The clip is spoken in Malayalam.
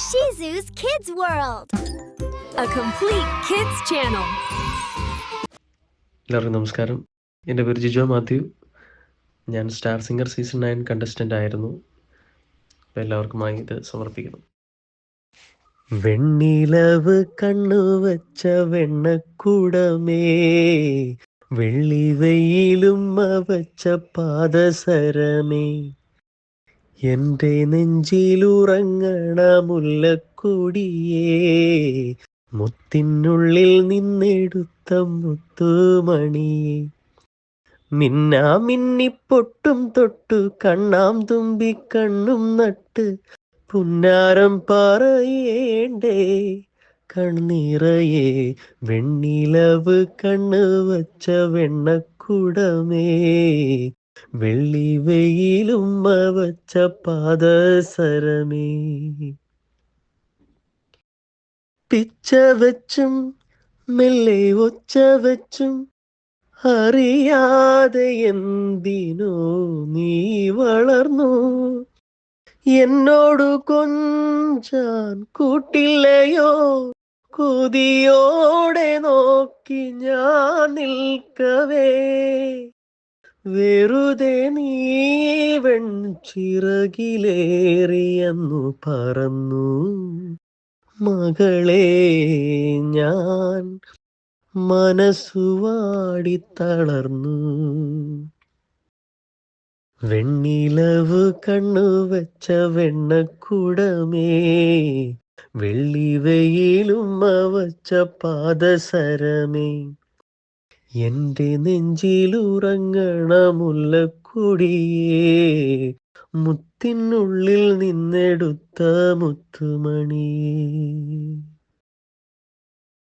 Shizu's Kids World. a complete kids channel. എല്ലാവർക്കും നമസ്കാരം. എന്റെ പേര് ജിജോ മാത്യു. ഞാൻ star singer season nine contestant ആയിരുന്നു. എല്ലാവർക്കുമായി ഇത് സമർപ്പിക്കുന്നു. വെണ്ണിലവ് കണ്ണുവച്ച വെണ്ണക്കൂടമേ വെണ്ണക്കുടമേ വെള്ളി വെയിലും വച്ച പാദസരമേ. എന്റെ നെഞ്ചിലുറങ്ങണമുല്ലക്കൂടിയേ മുത്തിനുള്ളിൽ നിന്നെടുത്ത മുത്തുമണി മിന്നാ മിന്നിപ്പൊട്ടും തൊട്ടു കണ്ണാം തുമ്പി കണ്ണും നട്ട് പുന്നാരം പറയേണ്ടേ. കണ്ണീറയേ വെണ്ണിലവ് കണ്ണ് വച്ച വെണ്ണക്കുടമേ വെള്ളി വെയിലും വച്ച പാദസരമേ. പിച്ച വെച്ചും മെല്ലെ ഒച്ച വെച്ചും അറിയാതെ എന്തിനോ നീ വളർന്നു? എന്നോടു കൊഞ്ചാൻ കൂട്ടില്ലയോ? കൊതിയോടെ നോക്കി ഞാൻ നിൽക്കവേ. വെറുതെ നീ വെൺചിറകിലേറിയെന്നു പറന്നു. മകളെ ഞാൻ മനസ്സുവാടി തളർന്നു. വെണ്ണിലവ് കണ്ണു വെച്ച വെണ്ണക്കുടമേ വെള്ളി വെയിലും വച്ച പാദസരമേ. എന്റെ നെഞ്ചിലുറങ്ങണ മുല്ലക്കൊടിയേ മുത്തിനുള്ളിൽ നിന്നെടുത്ത മുത്തുമണിയേ.